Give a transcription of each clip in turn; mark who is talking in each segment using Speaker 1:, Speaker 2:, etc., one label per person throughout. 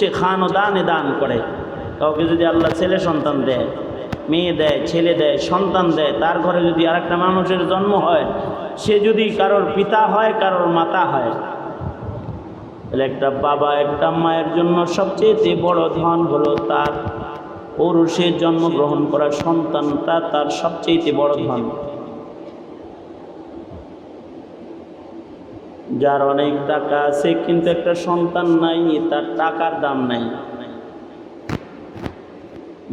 Speaker 1: সে খান ও দানে দান করে। কাউকে যদি আল্লাহ ছেলে সন্তান দেয়, মেয়ে দেয়, ছেলে দেয়, সন্তান দেয়, তার ঘরে যদি আরেকটা মানুষের জন্ম হয়, সে যদি কারোর পিতা হয়, কারোর মাতা হয়, তাহলে একটা বাবা, একটা মায়ের জন্য সবচেয়ে বড় ধন হলো তার পৌরুষের জন্মগ্রহণ করা সন্তানটা তার সবচেয়ে বড় ধন। যার অনেক টাকা আছে, কিন্তু একটা সন্তান নাই, তার টাকার দাম নাই।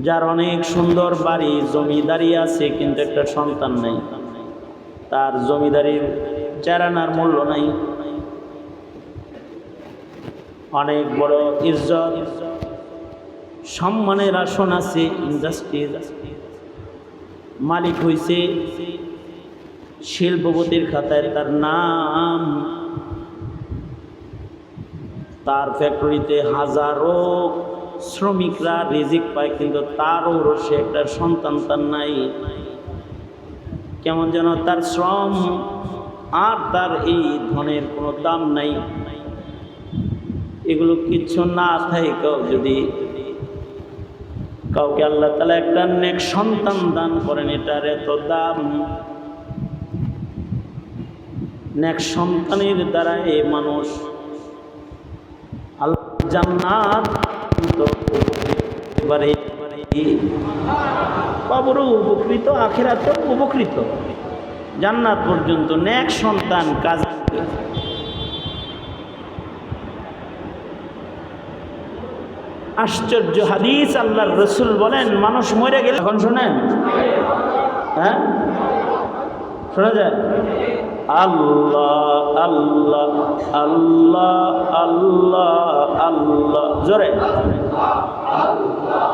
Speaker 1: যার অনেক সুন্দর বাড়ি, জমিদারি আছে, কিন্তু একটা সন্তান নাই। তার জমিদারির চারানার মূল্য নাই। অনেক বড় ইজ্জত, সম্মানের আসন আছে, ইন্ডাস্ট্রির। মালিক হইছে শিল্পপতির খাতায় তার নাম। তার ফ্যাক্টরিতে হাজারো শ্রমিকরা রিজিক পায়, কিন্তু তারও রসে একটা সন্তান তার নাই। কেমন যেন তার শ্রম আর তার এই ধনের কোনো দাম নাই। এগুলো কিচ্ছু না থাকে থাকেও যদি কাউকে আল্লাহ তালা একটা নেক সন্তান দান করেন, এটার এত দাম। নেক সন্তানের দ্বারা এ মানুষ জান্নাত এবারে কবরও উপকৃত, আখেরাতেও উপকৃত। জান্নাত পর্যন্ত নেক সন্তান কাজ আশ্চর্য হাদিস আল্লাহর রসুল বলেন, মানুষ মরে গেলে এখন শোনেন। হ্যাঁ? শোনা যায়? আল্লাহ আল্লাহ আল্লাহ আল্লাহ আল্লাহ। জোরে।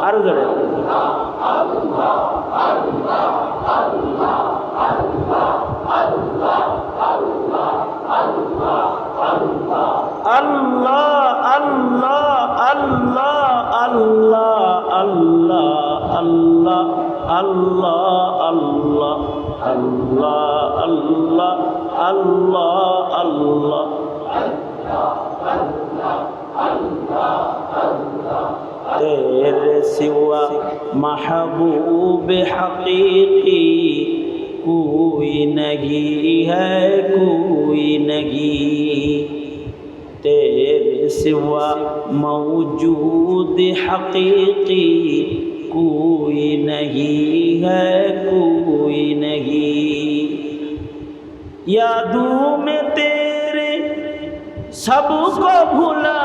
Speaker 1: আরও জোরে। আল্লাহ আল্লাহ আল্লাহ আল্লাহ আল্লাহ আল্লাহ আল্লাহ আল্লাহ। আল্লাহ আল্লাহ আল্লাহ আল্লাহ। তেরে সিওয়া মাহবুব হকীকি, কোই নহি হ্যায় কোই নহি तेरे सिवा मौजूद हकीकी कोई नहीं है कोई यादों में तेरे सबको भुला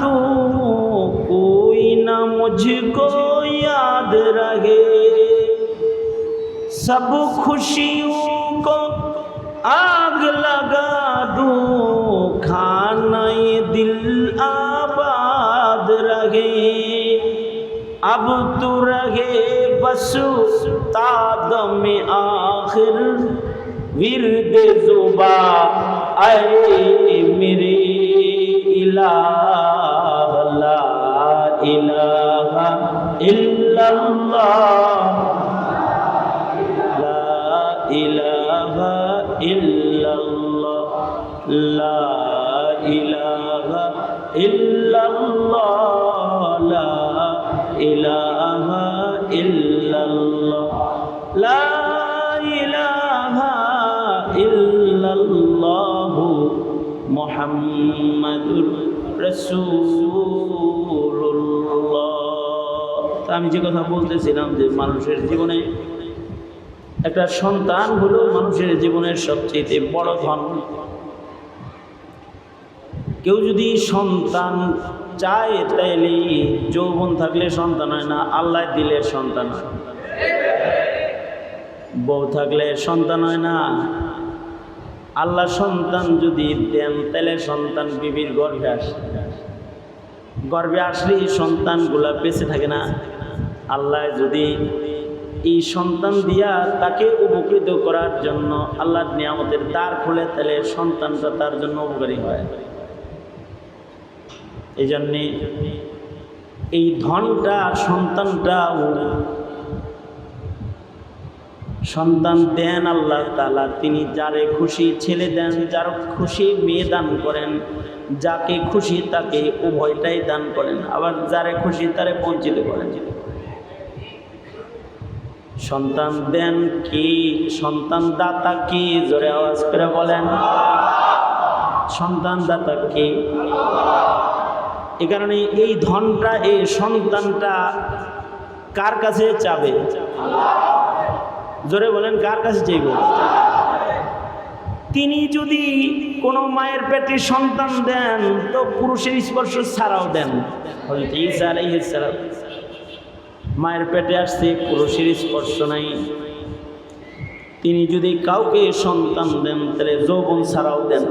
Speaker 1: दूँ कोई ना मुझको याद रहे सब खुशियों को आग लगा दूँ खाना ये दिल आबाद रहे अब तू रहे बस ताद में ورد زبا اے میرے الہ لا الہ الا اللہ لا الہ الا আমি যে কথা বলতেছিলাম যে মানুষের জীবনে একটা সন্তান হলো মানুষের জীবনের সবচেয়ে বড় ধন। কেউ যদি সন্তান চায় তাইলে যৌবন থাকলে সন্তান হয় না, আল্লাহ দিলে সন্তান হয়। বউ থাকলে সন্তান হয় না আল্লাহ সন্তান যদি দেন, তাহলে সন্তান বিবির গর্ভে আসে। গর্ভে আসলেই সন্তানগুলা বেঁচে থাকে না। আল্লাহ যদি এই সন্তান দিয়া তাকে উপকৃত করার জন্য আল্লাহর নিয়ামতের দ্বার খুলে, তাহলে সন্তানটা তার জন্য উপকারী হয়। এই জন্যে এই ধনটা, সন্তানটাও সন্তান দেন আল্লাহ তালা তিনি যারে খুশি ছেলে দেন, যার খুশি মেয়ে দান করেন, যাকে খুশি তাকে উভয়টাই দান করেন। আবার যারে খুশি তারে বঞ্চিত করেন। সন্তান দেন কি? সন্তান দাতা কি? জোরে আওয়াজ করে বলেন। সন্তান দাতা কি? এ কারণে এই ধনটা, এই সন্তানটা কার কাছে চাবে? জোরে বলেন, কার কাছে চাইব? তিনি যদি কোনো মায়ের পেটে সন্তান দেন, তো পুরুষের স্পর্শ ছাড়াও দেন। মায়ের পেটে আসছে, পুরুষের স্পর্শ নাই। তিনি যদি কাউকে সন্তান দেন, তাহলে যৌবন ছাড়াও দেন।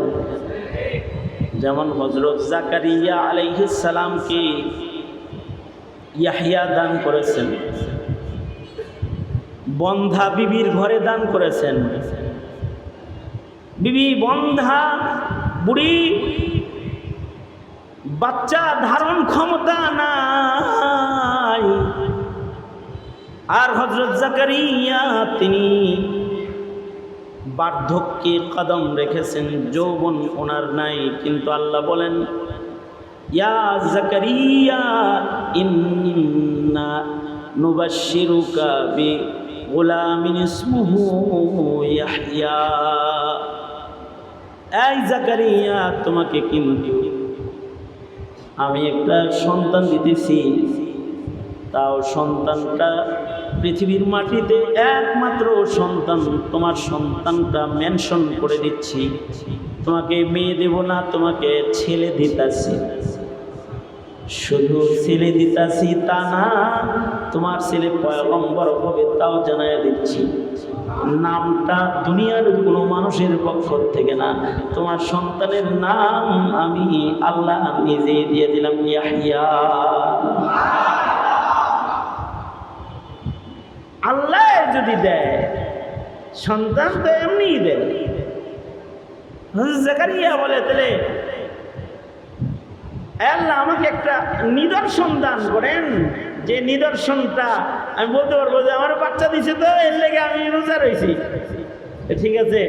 Speaker 1: যেমন হজরত জাকারিয়া আলাইহিস সালামকে ইয়াহিয়া দান করেছেন। বন্ধা বিবির ঘরে দান করেছেন। বিবি বন্ধা বুড়ি বাচ্চা ধারণ ক্ষমতা নাই। আর হজরত জাকারিয়া তিনি বার্ধক্যে কদম রেখেছেন, যৌবন ওনার নাই, কিন্তু আল্লাহ বলেন, ইয়া জাকারিয়া, ইন্না নুবাশশিরুকা বি গোলামিন ইসমুহু ইয়াহইয়া। এই জাকারিয়া, তোমাকে কিন্তু আমি একটা সন্তান দিতেছি। তাও সন্তানটা পৃথিবীর মাটিতে একমাত্র সন্তান, তোমার সন্তানটা মেনশন করে দিচ্ছি। তোমাকে মেয়ে দেব না, তোমাকে ছেলে দিতাছি। শুধু ছেলে দিতাছি তা না, তোমার ছেলে পয়গম্বর হবে তাও জানাই দিচ্ছি। নামটা দুনিয়ার কোনো মানুষের পক্ষ থেকে না, তোমার সন্তানের নাম আমি আল্লাহ নিজে দিয়ে দিলাম, ইয়াহিয়া। আল্লাহ যদি দেয়, সন্তান তো এমনিই দেয়। জাকারিয়া বলে, তাহলে আল্লাহ আমাকে একটা নিদর্শন দান করেন। যে নিদর্শনটা আমি বলতে পারব যে আমার বাচ্চা দিছে তো, এর লেগে আমি রোজা রয়েছি ঠিক আছে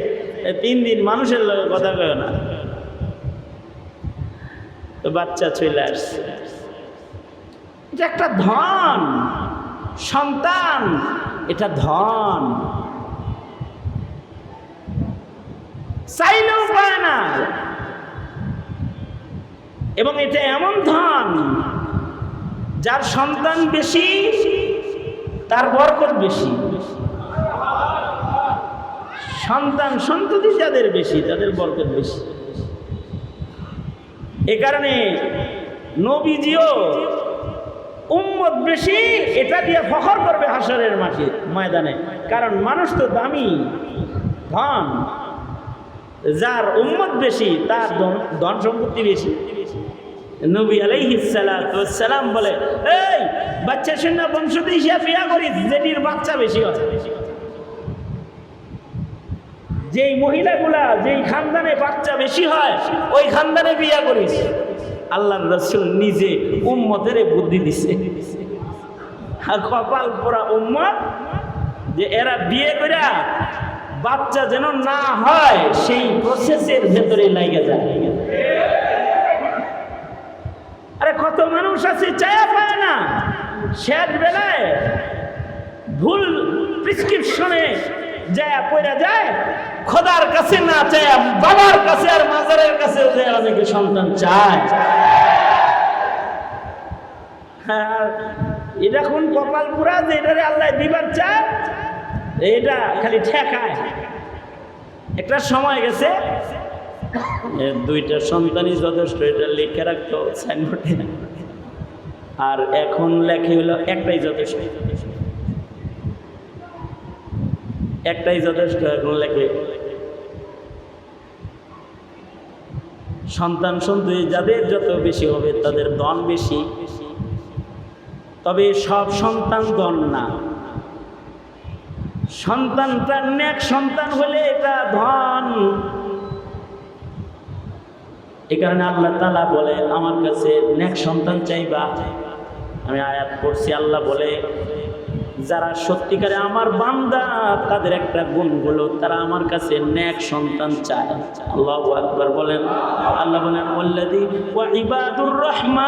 Speaker 1: তিন দিন মানুষের কথা কয় না। তো বাচ্চা চলে আসছে। এটা একটা ধন, সন্তান, এটা ধন। চাইলেও পায় না। এবং এটা এমন ধন যার সন্তান বেশি, তার বরকত বেশি। সন্তান সন্ততি যাদের বেশি, তাদের বরকত বেশি। এ কারণে নবীজিও উম্মত বেশি, এটা দিয়ে ফখর করবে হাসরের মাঠে, ময়দানে। কারণ মানুষ তো দামি, ধন। যার উম্মত বেশি, তার ধন- সম্পত্তি বেশি। নবী আলাইহিসালাম বলে, এই, বাচ্চা শূন্য বংশতে হিসাব বিয়া করি যেটির বাচ্চা বেশি হয়। যেই মহিলাগুলা, যেই খানদানে বাচ্চা বেশি হয়, ওই খানদানে বিয়া করিস। আল্লাহ রসুল নিজে উম্মতের বুদ্ধি দিছে। আর কপাল পোড়া উম্মত যে এরা বিয়ে করে বাচ্চা যেন না হয়, সেই প্রসেসের ভেতরে লাগে যায়। আরে কত মানুষ আছে, চায়া পায় না। শেষ বেলায় ভুল প্রিসক্রিপশনে যায় পড়া যায়, খোদার কাছে না চায়, বাবার কাছে আর মাজারের কাছে অনেকে সন্তান চায়। এটা কোন কপাল পুরা যে এটারে আল্লাহ দিবার চায়? এটা খালি ঠেকায়। একটা সময় গেছে দুইটা সন্তানই যথেষ্ট, এটা লিখে রাখতো সাইনবোর্ডে আর এখন লেখে হলো একটাই যথেষ্ট। একটাই যথেষ্ট, এখন লেখে। সন্তান সন্ততি যাদের যত বেশি হবে, তাদের দন বেশি। তবে সব সন্তান দন না। সন্তানটা নেক সন্তান হলে এটা ধন। এই কারণে আল্লাহ তালা বলে, আমার কাছে নেক সন্তান চাইবা। আমি আয়াত পড়ছি, আল্লাহ বলে, যারা সত্যিকারে আমার বান্দা, তাদের একটা গুণ হলো তারা আমার কাছে ন্যাক সন্তান চায়। আল্লাহ আকবার বলেন। আল্লাহ বলেন ইবাদুর রহমান।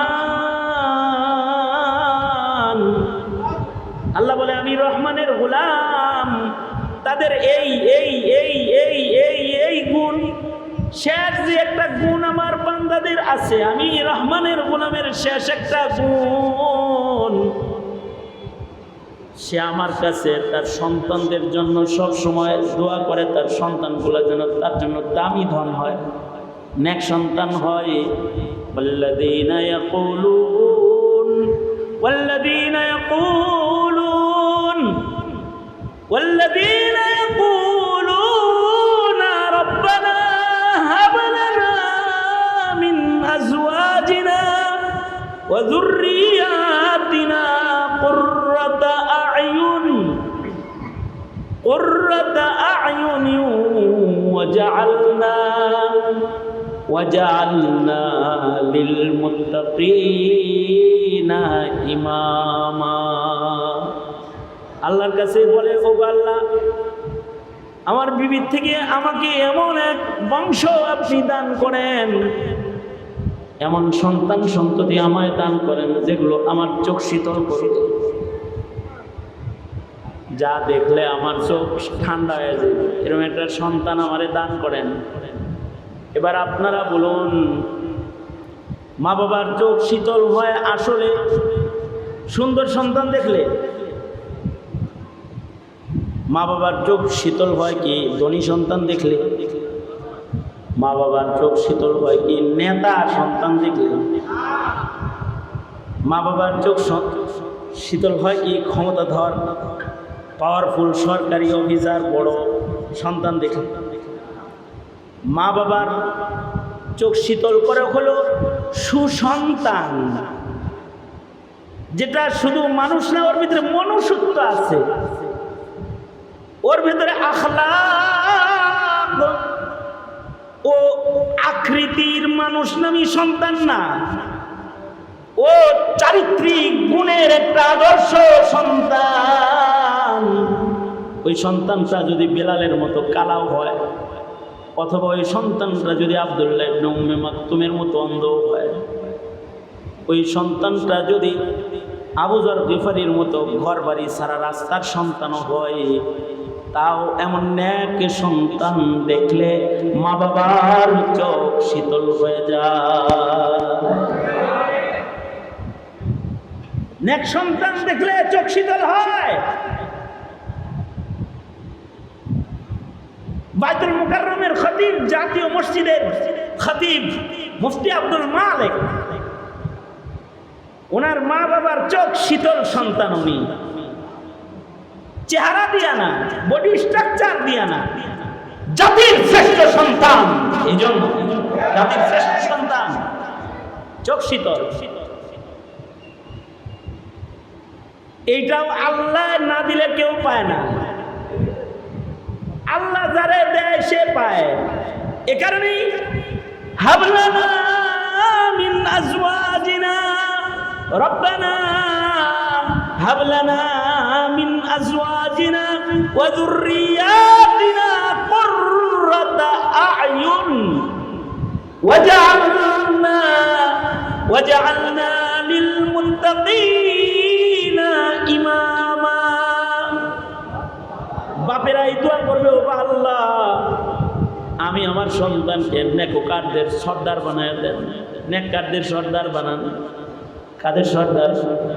Speaker 1: আল্লাহ বলে, আমি রহমানের গোলাম। তাদের এই এই এই এই এই এই গুণ শেষ যে একটা গুণ আমার বান্দাদের আছে আমি রহমানের গোলামের শেষ একটা গুণ সে আমার কাছে তার সন্তানদের জন্য সব সময় দোয়া করে তার সন্তানগুলো যেন তার জন্য দামি ধন হয় নেক সন্তান হয় والذين يقولون والذين يقولون والذين أزواجنا وذرياتنا قرة أعين قرة أعين وجعلنا وجعلنا للمتقين إماما আল্লাহর কাছে বলে ও আল্লাহ আমার বিবির থেকে আমাকে এমন এক বংশ আপনি দান করেন এমন সন্তান সন্ততি আমায় দান করেন যেগুলো আমার চোখ শীতল করবে যা দেখলে আমার চোখ ঠান্ডা হয়ে যায়। এরকম একটা সন্তান আমারে দান করেন। এবার আপনারা বলুন, মা বাবার চোখ শীতল হয় আসলে সুন্দর সন্তান দেখলে? মা বাবার চোখ শীতল হয় কি ধনী সন্তান দেখলে? মা বাবার চোখ শীতল হয় কি নেতা সন্তান দেখলে? মা বাবার চোখ শীতল হয় কি ক্ষমতাধর পাওয়ারফুল সরকারি অফিসার বড় সন্তান দেখলে? মা বাবার চোখ শীতল করে হলো সুসন্তান, যেটা শুধু মানুষ না, ওর ভিতরে মনুষ্যত্ব আছে। ওর ভিতরে আখলাক ও আকৃতির মানুষ নামী সন্তান না। ও চারিত্রিক গুণের একটা আদর্শ সন্তান। ওই সন্তানটা যদি বেলালের মতো কালাও হয়, অথবা ওই সন্তানটা যদি আবদুল্লাহ উম্মে মাকতুমের মতো অন্ধ হয়, ওই সন্তানটা যদি আবুজর গিফারির মতো ঘর বাড়ি সারা রাস্তার সন্তানও হয় তাও এমন ন্যাক সন্তান দেখলে মা বাবার চোখ শীতল হয়ে যায়। ন্যাক সন্তান দেখলে চোখ শীতল হয়। বাইতুল মুকাররমের খতিব, জাতীয় মসজিদের খতিব মুফতি আব্দুল মালিক। ওনার মা বাবার চোখ শীতল সন্তান উনি। চেহারা দিয়া না বডি স্ট্রাকচার দিয়া না। জাতির শ্রেষ্ঠ সন্তান। এই জন্য জাতির শ্রেষ্ঠ সন্তান। চোখ শীতল। এইটাও আল্লাহ না দিলে কেউ পায় না। আল্লাহ যারে দেয়, সে পায়। এ কারণেই হাবলানা মিন আজওয়াজিনা, রব্বানা হাবলানা মিন আজওয়াজিনা ওয়া যুররিয়াতিনা কুররাতা আ'য়ুন ওয়াজআলনা লিল মুত্তাকিনা ইমামা বাপেরা, এই দোয়া করবে ও আল্লাহ, আমি আমার সন্তানকে নেকোকারদের সর্দার বানায় দেন। নেককারদের সর্দার বানান। কাদের সর্দার সর্দার?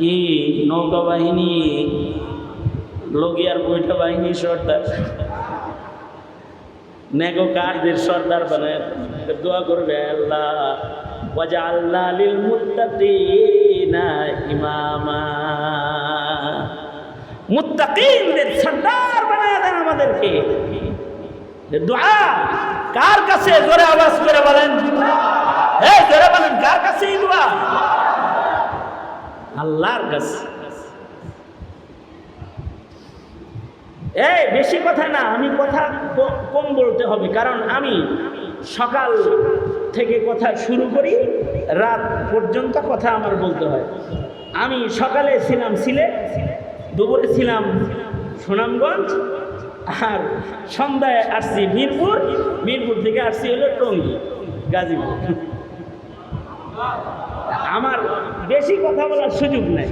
Speaker 1: ই নৌকা বাহিনী লগিয়ার বইটা বাহিনী সর্দার নেকোকারদের সর্দার বানায়। দোয়া করবে আল্লাহ। ওয়াজা আল্লাহ লিল মুত্তাকিনা ইমামা। মুত্তাকিনদের সর্দার বানায় দেন আমাদেরকে। দোয়া, কার কাছে জোরে আওয়াজ করে বলেন? হ্যাঁ জোরে বলেন, কার কাছে দোয়া? আল্লাহর কাছে। এই, বেশি কথা না, আমি কথা কম বলতে হবে, কারণ আমি সকাল থেকে কথা শুরু করি, রাত পর্যন্ত কথা আমার বলতে হয়। আমি সকালে ছিলাম সিলেট, দুপুরে ছিলাম সুনামগঞ্জ, আর সন্ধ্যায় আসছি মিরপুর মিরপুর থেকে আসছি হলো টঙ্গী, গাজীপুর। আমার বেশি কথা বলার সুযোগ নেই।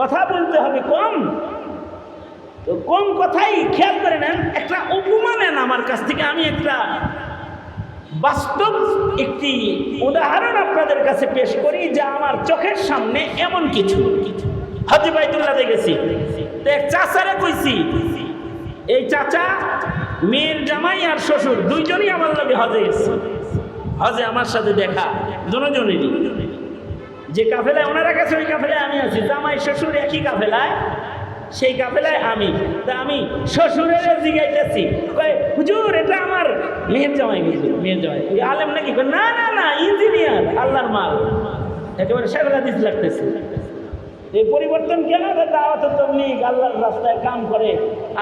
Speaker 1: কথা বলতে হবে কম। তো কম কথাই খেয়াল করে নেন, একটা উপমা নেন আমার কাছ থেকে। আমি একটা বাস্তব একটি উদাহরণ আপনাদের কাছে পেশ করি, যা আমার চোখের সামনে এমন কিছু। হাজি বাইতুল্লাহ দেখেছি। এক চাচারে কইছি, এই চাচা, মেয়ের জামাই আর শ্বশুর দুইজনই আমার লগে হজে গেছে। হজে আমার সাথে দেখা, দুজনেরই। যে কাফেলায় ওনারা গেছে, ওই কাফেলায় আমি আছি। জামাই শ্বশুর একই কাফেলায়, সেই কাফেলায় আমি। তা আমি শ্বশুরের জিগাইতেছি হুজুর, এটা আমার মেয়ের জামাই, হুজুর, মেয়ের জামাই। আলেম নাকি? না না না, ইঞ্জিনিয়ার, আল্লাহর মাল। একেবারে সেগুলা দিস লাগতেছে। এই পরিবর্তন কেন? দাওয়াত তবলিগ আল্লাহর রাস্তায় কাম করে,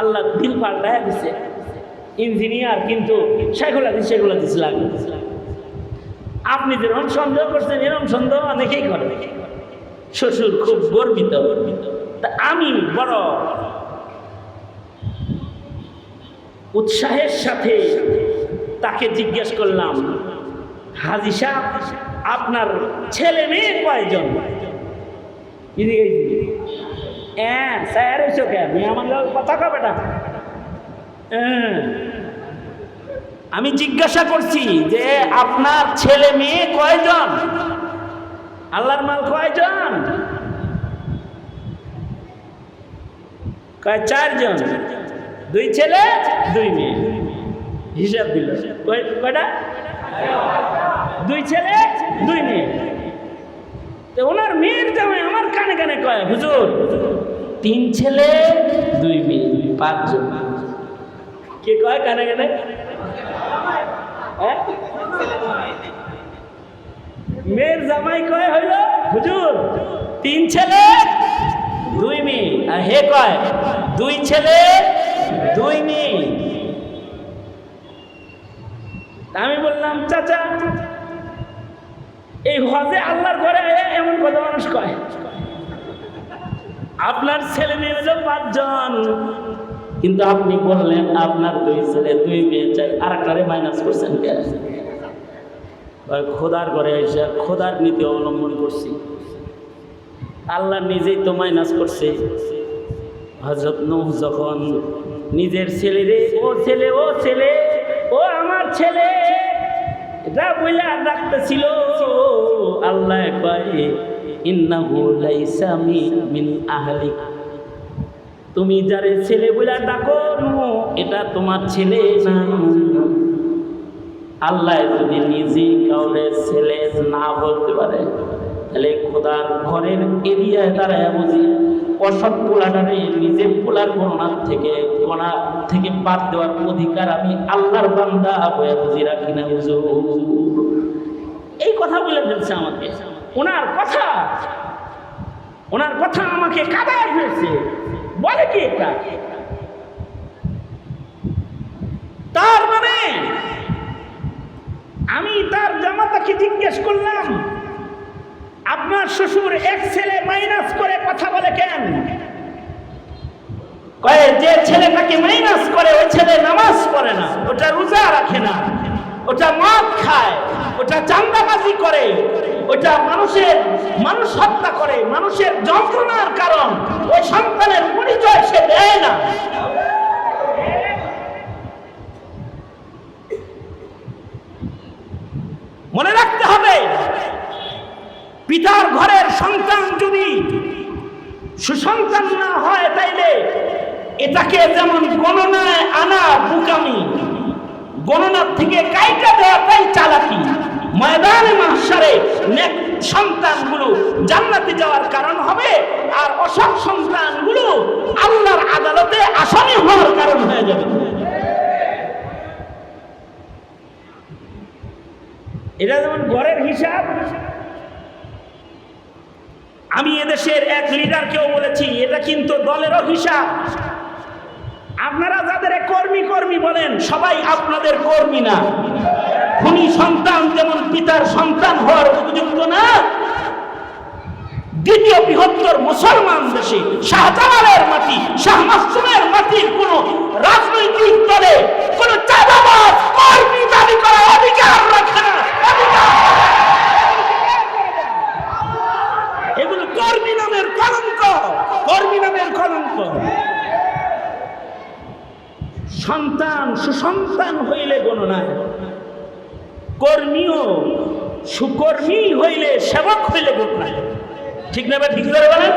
Speaker 1: আল্লাহ দিল পাল্টায় দিছে। ইঞ্জিনিয়ার কিন্তু সেগুলা দিস সেগুলা দিস লাগে আপনি যেরকম সন্দেহ করছেন এরকম সন্দেহ অনেকেই করে। শ্বশুর খুব গর্বিত। তা আমি বড় উৎসাহের সাথে তাকে জিজ্ঞেস করলাম, হাজি সাহেব, আপনার ছেলে মেয়ে কয়জন। হ্যাঁ স্যার এসো কেন আমি আমার কথা কবে না হ্যাঁ আমি জিজ্ঞাসা করছি যে আপনার ছেলে মেয়ে কয়জন? আল্লাহর মাল কয়জন? কয় চারজন? দুই ছেলে, দুই মেয়ে। হিসাব দিল। কয়- কয়টা? দুই ছেলে, দুই মেয়ে। ওনার মেয়ের জামাই আমার কানে কানে কয়, হুজুর, তিন ছেলে, দুই মেয়ে, পাঁচজন। কে কয় কানে কানে? মেয়ের জামাই কয় হইল? হুজুর, তিন ছেলে, দুই মেয়ে। আর হে কয়? দুই ছেলে, দুই মেয়ে। আমি বললাম, চাচা, এই হজে আল্লাহর ঘরে এমন কত মানুষ কয়? আপনার ছেলে মেয়ে পাঁচজন। কিন্তু আপনি বললেন, আপনার দুই ছেলে, দুই মেয়ে চাই আর একটারে মাইনাস করছেন কেন খোদার ঘরে এসে খোদার নীতি অবলম্বন করছি। আল্লাহ নিজেই তো মাইনাস করছে। হজরত নূহ যখন নিজের ছেলেরে ও ছেলে ও ছেলে, ও আমার ছেলে, এটা বইলা আল্লাহ কয়, ইন্নাহু লাইসা মিন তুমি যারে ছেলে বইলা ডাকো, এটা তোমার ছেলে না। আল্লাহ যদি নিজে কাউরে ছেলে না বলতে পারে, তাহলে খোদার ঘরের এরিয়ায় দাঁড়ায় বুঝি, অসৎ পোলাটারে নিজের পোলার গণনার থেকে গণা থেকে বাদ দেওয়ার অধিকার আমি আল্লাহর বান্দা হয়ে বুঝি রাখি না এই কথা বলে ফেলছে আমাকে। ওনার কথা ওনার কথা আমাকে কাদায় ফেলছে। বলে কি এটা? তার মানে আমি তার জামাতাকে জিজ্ঞেস করলাম, আপনার শ্বশুর এক ছেলে মাইনাস করে কথা বলে কেন? কয়ে, যে ছেলেটাকে মাইনাস করে, ওই ছেলে নামাজ পড়ে না, ওটা রোজা রাখে না। ওটা মদ খায়, ওটা চান্দাবাজি করে, ওটা মানুষের মানুষ হত্যা করে, মানুষের যন্ত্রণার কারণ, ওই সন্তানের পরিচয় সে দেয় না। মনে রাখতে হবে, পিতার ঘরের সন্তান যদি সুসন্তান না হয়, তাইলে এটাকে যেমন গণনায় আনা বুকামি গণনার থেকে কাইটা দেওয়াটাই চালাকি। ময়দানে মাসারে নেক সন্তানগুলো জান্নাতে যাওয়ার কারণ হবে, আর অসৎ সন্তানগুলো আল্লাহর আদালতে আসামি হওয়ার কারণ হয়ে যাবে। এটা যেমন ঘরের হিসাব, আমি এদেশের এক লিডারকেও বলেছি, এটা কিন্তু দলেরও হিসাব। আপনারা যাদের কর্মী কর্মী বলেন, সবাই আপনাদের কর্মী না। খুনি সন্তান যেমন পিতার সন্তান হওয়ার উপযুক্ত না, দ্বিতীয় বৃহত্তর মুসলমান দেশে শাহজালালের মাটি, শাহ মাসুমের মাটির কোন রাজনৈতিক দলে কোন কর্মী দাবি করার অধিকার রাখে না। এগুলো কর্মী নামের কলঙ্ক, কর্মী নামের কলঙ্ক। সন্তান, সুসন্তান হইলে গণনায়। কর্মীও সুকর্মী হইলে সেবক হইলে গণনায়। ঠিক না ঠিক করে বলেন?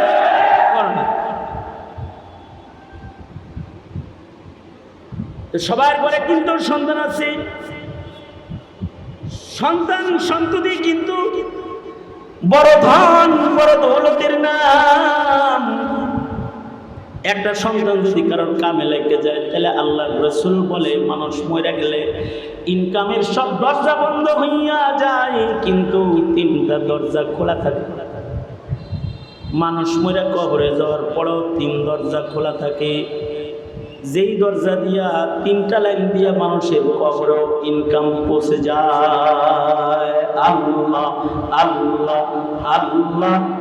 Speaker 1: সবার ঘরে কিন্তু সন্তান আছে। সন্তান, সন্ততি কিন্তু বড় ধন, বড় দৌলতের নাম। একটা সন্তান যদি কারোর কামে লেগে যায়, তাহলে আল্লাহ রসুল বলে, মানুষ মরে গেলে ইনকামের সব দরজা বন্ধ হইয়া যায়, কিন্তু তিনটা দরজা খোলা থাকে। মানুষ মরে কবরে যাওয়ার পরেও তিন দরজা খোলা থাকে। যেই দরজা দিয়া, তিনটা লাইন দিয়া মানুষের কবরেও ইনকাম পৌঁছে যায়। আল্লাহ আল্লাহ আল্লাহ।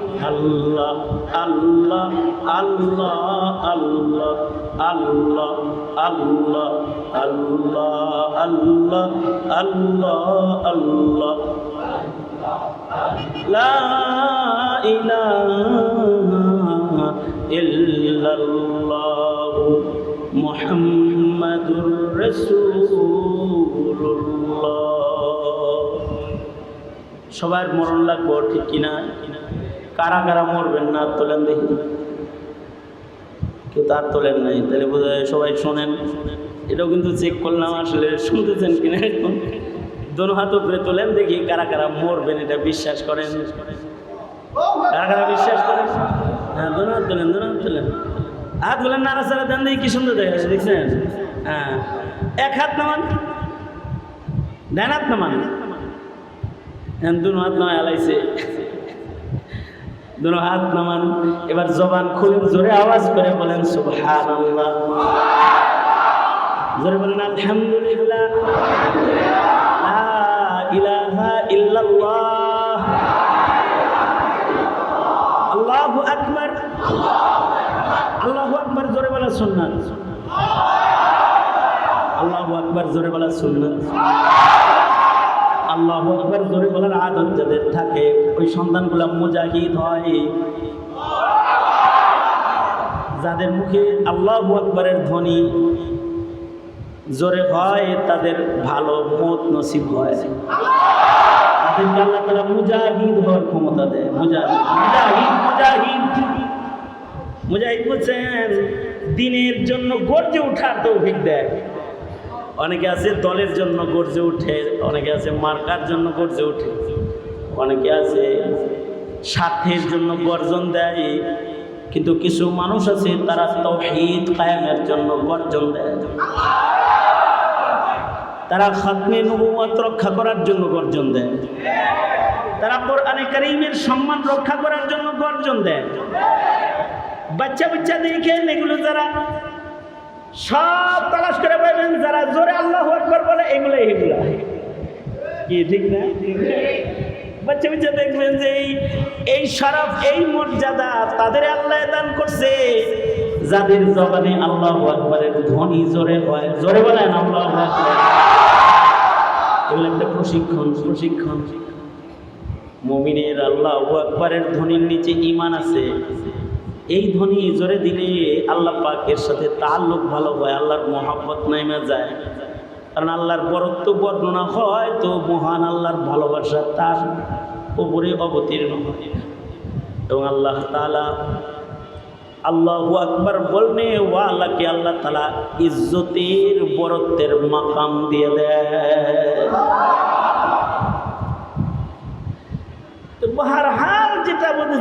Speaker 1: আল্লাহ আল্লাহ আল্লাহ আল্লাহ আল্লাহ আল্লাহ আল্লাহ আল্লাহ আল্লাহ আল্লাহ। লা ইলাহা ইল্লাল্লাহ মুহাম্মাদুর রাসূলুল্লাহ। সবার মরণ লাগবো ঠিক কিনা? কারা কারা মরবেন না তোলেন দেখি। কেউ তার তোলেন নাই, তাহলে বোধহয় সবাই শোনেন। এটাও কিন্তু চেক করলাম, আসলে শুনতেছেন কিনা এখন দোনো হাত উপরে তোলেন, দেখি কারা কারা মরবেন, এটা বিশ্বাস করেন। কারা কারা বিশ্বাস করেন? হ্যাঁ দোনো হাত তোলেন, দোনো হাত তোলেন। হাত বলেন নাড়া সারা দেন দেখি কি সুন্দর দেখা যাচ্ছে দেখছেন? হ্যাঁ। এক হাত নামান। দেন হাত নামান। হ্যাঁ দুনো হাত নয় আলাইছে। দুনো হাত নামান, এবার জবান খুলে জোরে আওয়াজ করে বলেন সুবহান জোরে বলেন, আলহামদুলিল্লাহ। ইলাহা ইল্লাল্লাহ। আল্লাহু আকবার। আল্লাহু আকবার, জোরে বলা সুন্নাত। আল্লাহু আকবার, জোরে বলা সুন্নাত। আল্লাহ আকবার জোরে বলার আদত যাদের থাকে, ওই সন্তানগুলা মুজাহিদ হয়। যাদের মুখে আল্লাহ আকবরের ধ্বনি জোরে হয়, তাদের ভালো মত নসিব হয়। তাদেরকে আল্লাহ তালা মুজাহিদ হওয়ার ক্ষমতা দেয়। মুজাহিদ মুজাহিদ মুজাহিদ। মুজাহিদ বলছেন, দিনের জন্য গর্জে ওঠার তৌফিক দেয়। অনেকে আছে দলের জন্য গর্জে উঠে, অনেকে আছে মার্কার জন্য গর্জে উঠে, অনেকে আছে স্বার্থের জন্য গর্জন দেয়, কিন্তু কিছু মানুষ আছে তারা তৌহিদ কায়েমের জন্য গর্জন দেয়। তারা খাতমে নবুয়াত রক্ষা করার জন্য গর্জন দেয়। তারা কোরআনে কারিমের সম্মান রক্ষা করার জন্য গর্জন দেয়। বাচ্চা বাচ্চা দেখেন এগুলো যারা সব তালাশ করে পাবেন যারা জোরে আল্লাহ আকবর বলে, এগুলো এগুলো কি, ঠিক না? বাচ্চা বাচ্চা দেখবেন যে এই এই শরফ, এই মর্যাদা তাদের আল্লাহ দান করছে। যাদের জবানে আল্লাহ আকবরের ধ্বনি জোরে হয়, জোরে বলেন, আল্লাহ আকবর। এগুলো একটা প্রশিক্ষণ প্রশিক্ষণ। মমিনের আল্লাহ আকবরের ধ্বনির নিচে ইমান আছে। এই ধ্বনি জোরে দিলে আল্লাহ পাকের সাথে তাল্লুক ভালো হয়, আল্লাহর মহাব্বত নাইমা যায়। কারণ আল্লাহর বরত্ব বর্ণনা হয়, তো মহান আল্লাহর ভালোবাসা তার উপরে অবতীর্ণ হয়। এবং আল্লাহ তালা আল্লাহ আকবর বলনে ওয়ালাকে আল্লাহ তালা ইজ্জতের বরত্বের মাকাম দিয়ে দেয়। তো বাহার হাল যেটা